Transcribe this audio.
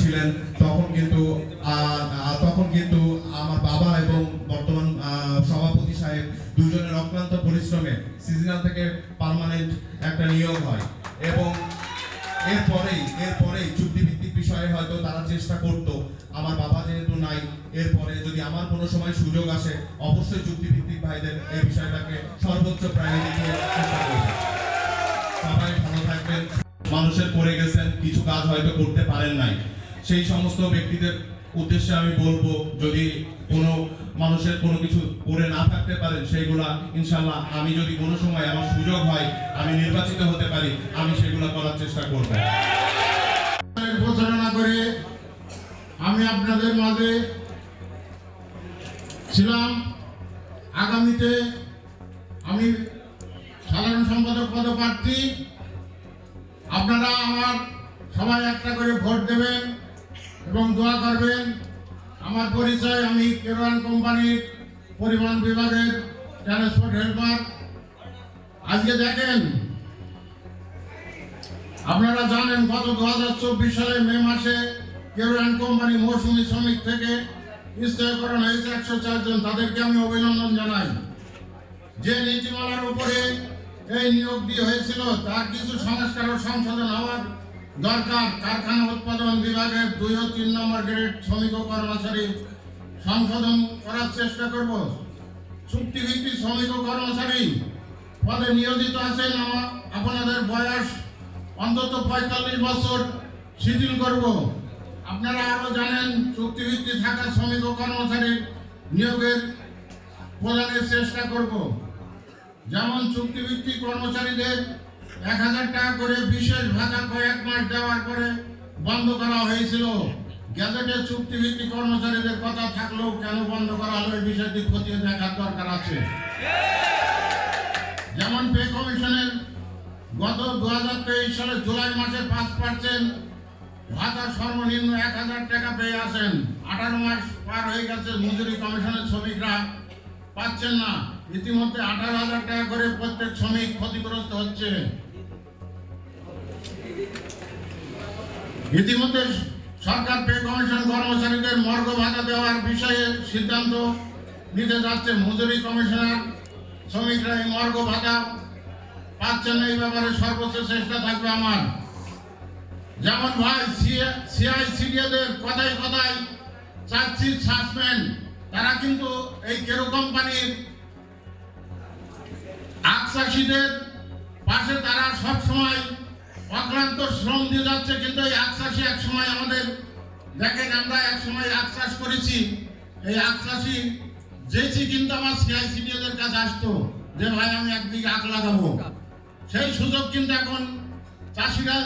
ছিলেন, তখন কিন্তু তখন কিন্তু আমার বাবা এবং বর্তমান সভাপতি সাহেব দুজনের অক্লান্ত পরিশ্রমে সিজনাল থেকে পার্মানেন্ট একটা নিয়োগ হয় এবং এরপরেই এরপরেই চুক্তিভিত্তিক বিষয়ে হয়তো তারা চেষ্টা করতো, আমার বাবা যেহেতু নাই, এরপরে যদি আমার কোনো সময় সুযোগ আসে, অবশ্যই চুক্তিভিত্তিক ভাইদের এই বিষয়টাকে সর্বোচ্চ প্রায়োরিটি চেষ্টা করবে। সবাই ভালো থাকবেন, মানুষের করে গেছেন, কিছু কাজ হয়তো করতে পারেন নাই। সেই সমস্ত ব্যক্তিদের উদ্দেশ্যে আমি বলব, যদি কোনো মানুষের কোনো কিছু করে না থাকতে পারেন সেইগুলা ইনশাল্লাহ আমি যদি কোনো সময় আমার সুযোগ হয়, আমি নির্বাচিত হতে পারি, আমি সেগুলো করার চেষ্টা করব। প্রচারণা করে আমি আপনাদের মাঝে ছিলাম। আগামীতে আমি সাধারণ সম্পাদক পদপ্রার্থী। আপনারা আমার সবাই একটা করে ভোট দেবেন। এবং দোয়া করবেন, আমার পরিচয় আমি কেরোয়ান কোম্পানির পরিবহন বিভাগের ট্রান্সপোর্ট হেল্পার আজকে দেখেন, আপনারা জানেন গত দু হাজার চব্বিশ সালে মে মাসে কেরোয়ান কোম্পানি মৌসুমি শ্রমিক থেকে স্থিরকরণ হয়েছে একশো চারজন তাদেরকে আমি অভিনন্দন জানাই। যে নীতিমালার উপরে এই নিয়োগ দিয়ে হয়েছিল, তার কিছু সংস্কার ও সংশোধন হওয়ার দরকার, কারখানা উৎপাদন বিভাগের দুই ও তিন নম্বর গ্রেড শ্রমিক ও কর্মচারী সংশোধন করার চেষ্টা করব। চুক্তিভিত্তিক শ্রমিক ও কর্মচারী পদে নিয়োজিত আছেন আমা- আপনাদের বয়স অন্তত পঁয়তাল্লিশ বছর, শিথিল করব। আপনারা আরও জানেন চুক্তিভিত্তি থাকা শ্রমিক ও কর্মচারীর নিয়োগের প্রদানের চেষ্টা করব। যেমন চুক্তিভিত্তিক কর্মচারীদের এক হাজার টাকা করে বিশেষ ভাতা কয়েক মাস দেওয়ার পরে বন্ধ করা হয়েছিল। গ্যাজেটের চুক্তিভিত্তিক কর্মচারীদের কথা থাকলেও কেন বন্ধ করা হলো এই বিষয়টি খতিয়ে দেখার দরকার আছে। যেমন পে কমিশনের গত দু হাজার তেইশ সালের জুলাই মাসে পাঁচ পার্সেন্ট ভাতা সর্বনিম্ন এক হাজার টাকা পেয়ে আছেন। আঠারো মাস পার হয়ে গেছে মজুরি কমিশনের শ্রমিকরা পাচ্ছেন না। ইতিমধ্যে আঠারো হাজার টাকা করে প্রত্যেক শ্রমিক ক্ষতিগ্রস্ত হচ্ছে। ইতিমধ্যে সরকার পে কমিশন কর্মচারীদের মর্গ ভাতা দেওয়ার বিষয়ে সিদ্ধান্ত নিতে যাচ্ছে মজুরি কমিশনার। শ্রমিকরা এই মর্গ ভাতা পাচ্ছেন এই ব্যাপারে সর্বোচ্চ চেষ্টা থাকবে আমার। যেমন ভাই সিআই সিডিএদের কথায় কথায় চাচ্ছি সাসপেন্ড। তারা কিন্তু এই কেরো কোম্পানির আকসাসীদের পাশে তারা সব সময় অক্লান্ত শ্রম দিয়ে যাচ্ছে, কিন্তু এই আশ্বাসই এক সময় আমাদের, দেখেন আমরা এক সময় আকসাস করেছি। এই আশ্বাসই যেছি কিন্তু আমার সিআইসিডিএদের কাছে আসতো যে, ভাই, আমি একদিকে আখ লাগাবো সেই সুযোগ কিন্তু এখন চাষিরা